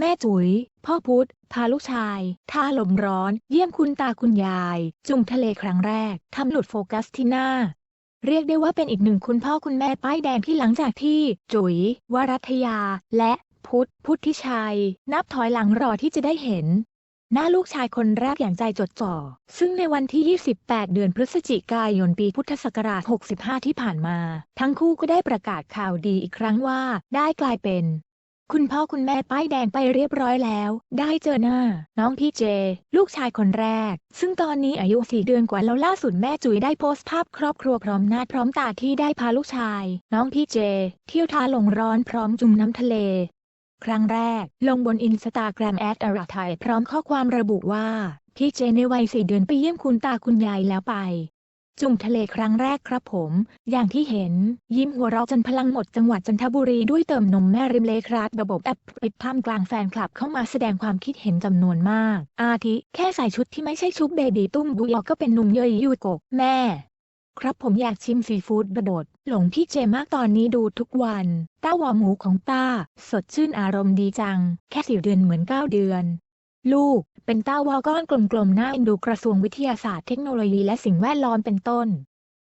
แม่จุ๋ย พ่อพุธพาลูกชายท่าลมร้อน เยี่ยมคุณตาคุณยาย จุ่มทะเลครั้งแรก ทำหลุดโฟกัสที่หน้า เรียกได้ว่าเป็นอีกหนึ่งคุณพ่อคุณแม่ป้ายแดงที่หลังจากที่ จุ๋ย วรัตยา และพุธพุทธิชัย นับถอยหลังรอที่จะได้เห็น หน้าลูกชายคนแรกอย่างใจจดจ่อ ซึ่งในวันที่ 28 เดือนพฤศจิกายนปีพุทธศักราช 65 ที่ผ่านมา ทั้งคู่ก็ได้ประกาศข่าวดีอีกครั้งว่า ได้กลายเป็น คุณพ่อคุณแม่ป้ายแดงไปเรียบร้อยแล้ว ได้เจอหน้า น้องพี่เจ ลูกชายคนแรก ซึ่งตอนนี้อายุสี่เดือนกว่าแล้วล่าสุดแม่จุ๋ยได้โพสต์ภาพครอบครัวพร้อมหน้าพร้อมตาที่ได้พาลูกชาย น้องพี่เจ เที่ยวท้าลงร้อนพร้อมจุ่มน้ำทะเล ครั้งแรก ลงบนอินสตาแกรมแอดอาราไทยพร้อมข้อความระบุว่า พี่เจในวัยสี่เดือนไปเยี่ยมคุณตาคุณยายแล้วไป จุ่มทะเลครั้งแรกครับผม อย่างที่เห็น ยิ้มหัวเราะจนพลังหมดจังหวัดจันทบุรีด้วยเติมนมแม่ริมเลคราดระบบแอปปิดท่ามกลางแฟนคลับเข้ามาแสดงความคิดเห็นจำนวนมาก อาทิ แค่ใส่ชุดที่ไม่ใช่ชุดเบบีตุ้มบุยอก็เป็นนุ่มเยยยูกกแม่ ครับผมอยากชิมซีฟู้ดบะโดด หลงพี่เจมากตอนนี้ดูทุกวัน ต้าวอหมูของต้า สดชื่นอารมณ์ดีจัง แค่สี่เดือนเหมือนเก้าเดือน ลูก เป็นต้าวอลก้อนกลมๆหน้าเอ็นดูกระทรวงวิทยาศาสตร์เทคโนโลยีและสิ่งแวดล้อมเป็นต้น